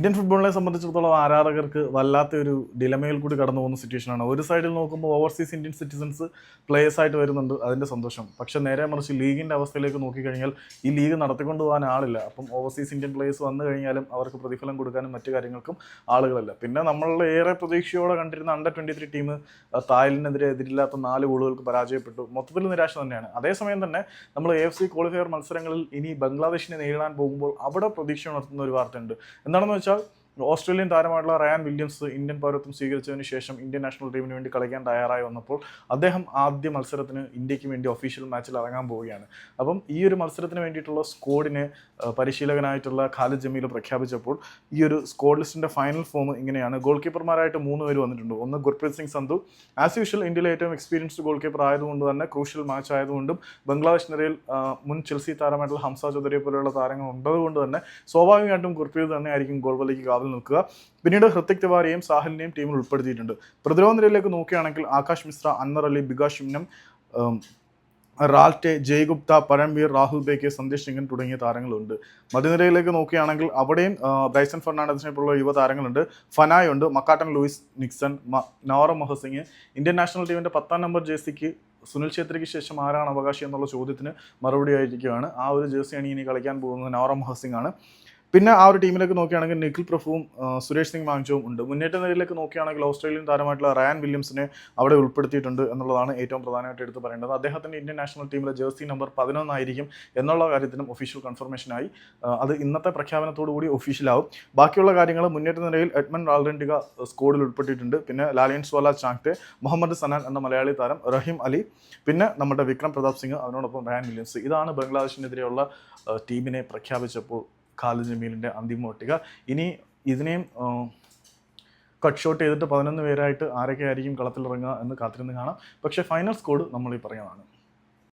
Indian ഫുട്ബോളിനെ സംബന്ധിച്ചിടത്തോളം ആരാധകർക്ക് വല്ലാത്ത ഒരു ഡിലമയിൽ കൂടി കടന്നു പോകുന്ന സിറ്റുവേഷനാണ് ഒരു സൈഡിൽ നോക്കുമ്പോൾ ഓവർസീസ് ഇന്ത്യൻ സിറ്റിസൺസ് പ്ലേയേഴ്സ് ആയിട്ട് വരുന്നുണ്ട്. അതിന്റെ സന്തോഷം. പക്ഷേ നേരെ മറിച്ച് ലീഗിന്റെ അവസ്ഥയിലേക്ക് നോക്കിക്കഴിഞ്ഞാൽ ഈ ലീഗ് നടത്തിക്കൊണ്ട് പോകാൻ ആളില്ല. അപ്പം ഓവർസീസ് ഇന്ത്യൻ പ്ലേയേഴ്സ് വന്നു കഴിഞ്ഞാലും അവർക്ക് പ്രതിഫലം കൊടുക്കാനും മറ്റു കാര്യങ്ങൾക്കും ആളുകളല്ല. പിന്നെ നമ്മളുടെ ഏറെ പ്രതീക്ഷയോടെ കണ്ടിരുന്ന അണ്ടർ ട്വന്റി ത്രീ ടീം തായ്ലൻഡിനെതിരെ എതിരില്ലാത്ത നാല് ഗോളുകൾക്ക് പരാജയപ്പെട്ടു. മൊത്തത്തിൽ നിരാശ തന്നെയാണ്. അതേസമയം തന്നെ നമ്മൾ എ എഫ് സി ക്വാളിഫയർ മത്സരങ്ങളിൽ ഇനി ബംഗ്ലാദേശിനെ നേരിടാൻ പോകുമ്പോൾ അവിടെ പ്രതീക്ഷ ഉണർത്തുന്ന ഒരു വാർത്തയുണ്ട്. എന്താണെന്ന് വെച്ചാൽ ça. ഓസ്ട്രേലിയൻ താരമായിട്ടുള്ള റയാൻ വില്യംസ് ഇന്ത്യൻ പൗരത്വം സ്വീകരിച്ചതിന് ശേഷം ഇന്ത്യൻ നാഷണൽ ടീമിന് വേണ്ടി കളിക്കാൻ തയ്യാറായി വന്നപ്പോൾ അദ്ദേഹം ആദ്യ മത്സരത്തിന് ഇന്ത്യയ്ക്ക് വേണ്ടി ഒഫീഷ്യൽ മാച്ചിൽ ഇറങ്ങാൻ പോവുകയാണ്. അപ്പം ഈ ഒരു മത്സരത്തിന് വേണ്ടിയിട്ടുള്ള സ്ക്വാഡിനെ അഹ്, പരിശീലകനായിട്ടുള്ള ഖാലിദ് ജമീൽ പ്രഖ്യാപിച്ചപ്പോൾ ഈ ഒരു സ്കോഡ് ലിസ്റ്റിന്റെ ഫൈനൽ ഫോം ഇങ്ങനെയാണ്. ഗോൾ കീപ്പർമാരായിട്ട് മൂന്ന് പേര് വന്നിട്ടുണ്ട്. ഒന്ന് ഗുർപ്രീത് സിംഗ് സന്ധു. ആസ് യൂഷ്വൽ ഇന്ത്യയിലെ ഏറ്റവും എക്സ്പീരിയൻസ്ഡ് ഗോൾ കീപ്പർ ആയതുകൊണ്ട് തന്നെ ക്രൂഷ്യൽ മാച്ച് ആയതുകൊണ്ടും ബംഗ്ലാദേശ് നിരയിൽ മുൻ ചെൽസി താരമായിട്ടുള്ള ഹംസ ചൗധരിയെ പോലെയുള്ള താരങ്ങൾ ഉണ്ടതുകൊണ്ട് തന്നെ സ്വാഭാവികമായിട്ടും ഗുർപ്രീത് തന്നെ ആയിരിക്കും ഗോൾ വലയ്ക്ക് കാവൽ നിൽക്കുക. പിന്നീട് ഹൃത്തിക് തിവാരിയെയും സാഹലിനെയും ടീമിൽ ഉൾപ്പെടുത്തിയിട്ടുണ്ട്. പ്രതിരോധ നിരയിലേക്ക് നോക്കുകയാണെങ്കിൽ ആകാശ് മിശ്ര അൻവർ അലി ബികാഷ് ഷിംനം റാൽറ്റെ ജയ്ഗുപ്ത പരംവീർ രാഹുൽ ബേക്കെ സന്ദേശ് സിംഗൻ തുടങ്ങിയ താരങ്ങളുണ്ട്. മധ്യനിരയിലേക്ക് നോക്കുകയാണെങ്കിൽ അവിടെയും ബൈസൺ ഫെർണാണ്ടസിനെ പോലുള്ള യുവ താരങ്ങളുണ്ട്. ഫനായ് ഉണ്ട് മക്കാട്ടൻ ലൂയിസ് നിക്സൺ നവറ മൊഹസിംഗ്. ഇന്ത്യൻ നാഷണൽ ടീമിന്റെ പത്താം നമ്പർ ജേഴ്സിക്ക് സുനിൽ ഛേത്രിക്ക് ശേഷം ആരാണ് അവകാശി എന്നുള്ള ചോദ്യത്തിന് മറുപടി ആയിരിക്കുകയാണ് ആ ഒരു ജേഴ്സിയാണ് ഇനി കളിക്കാൻ പോകുന്നത് നവറ മൊഹസിംഗ് ആണ്. പിന്നെ ആ ഒരു ടീമിലേക്ക് നോക്കുകയാണെങ്കിൽ നിഖിൽ പ്രഭുവും സുരേഷ് സിംഗ് മാങ്ചവും ഉണ്ട്. മുന്നേറ്റ നിരയിലേക്ക് നോക്കുകയാണെങ്കിൽ ഓസ്ട്രേലിയൻ താരമായിട്ടുള്ള റയാൻ വില്യംസിനെ അവിടെ ഉൾപ്പെടുത്തിയിട്ടുണ്ട് എന്നുള്ളതാണ് ഏറ്റവും പ്രധാനമായിട്ട് എടുത്ത് പറയേണ്ടത്. അദ്ദേഹത്തിന്റെ ഇന്ത്യൻ നാഷണൽ ടീമിലെ ജേഴ്സി നമ്പർ പതിനൊന്നായിരിക്കും എന്നുള്ള കാര്യത്തിനും ഒഫീഷ്യൽ കൺഫർമേഷനായി അത് ഇന്നത്തെ പ്രഖ്യാപനത്തോടു കൂടി ഒഫീഷ്യലാവും ബാക്കിയുള്ള കാര്യങ്ങൾ മുന്നേറ്റ നിരയിൽ എഡ്മൻ റാൾഡൻഡിക സ്കോഡിൽ ഉൾപ്പെട്ടിട്ടുണ്ട്. പിന്നെ ലാലിയൻ സ്വാല ചാങ്തെ മുഹമ്മദ് സനാൻ എന്ന മലയാളി താരം റഹീം അലി പിന്നെ നമ്മുടെ വിക്രം പ്രതാപ് സിംഗ് അതിനോടൊപ്പം റയാൻ വില്യംസ്. ഇതാണ് ബംഗ്ലാദേശിനെതിരെയുള്ള ടീമിനെ പ്രഖ്യാപിച്ചപ്പോൾ ഖാലിദ് ജമീലിന്റെ അന്തിമ പട്ടിക ഇനി ഇതിനെയും കട്ട് ഷോട്ട് ചെയ്തിട്ട് പതിനൊന്ന് പേരായിട്ട് ആരൊക്കെ ആയിരിക്കും കളത്തിലിറങ്ങുക എന്ന് കാത്തിരുന്ന് കാണാം. പക്ഷേ ഫൈനൽ സ്കോഡ് നമ്മൾ ഈ പറയുന്നതാണ്.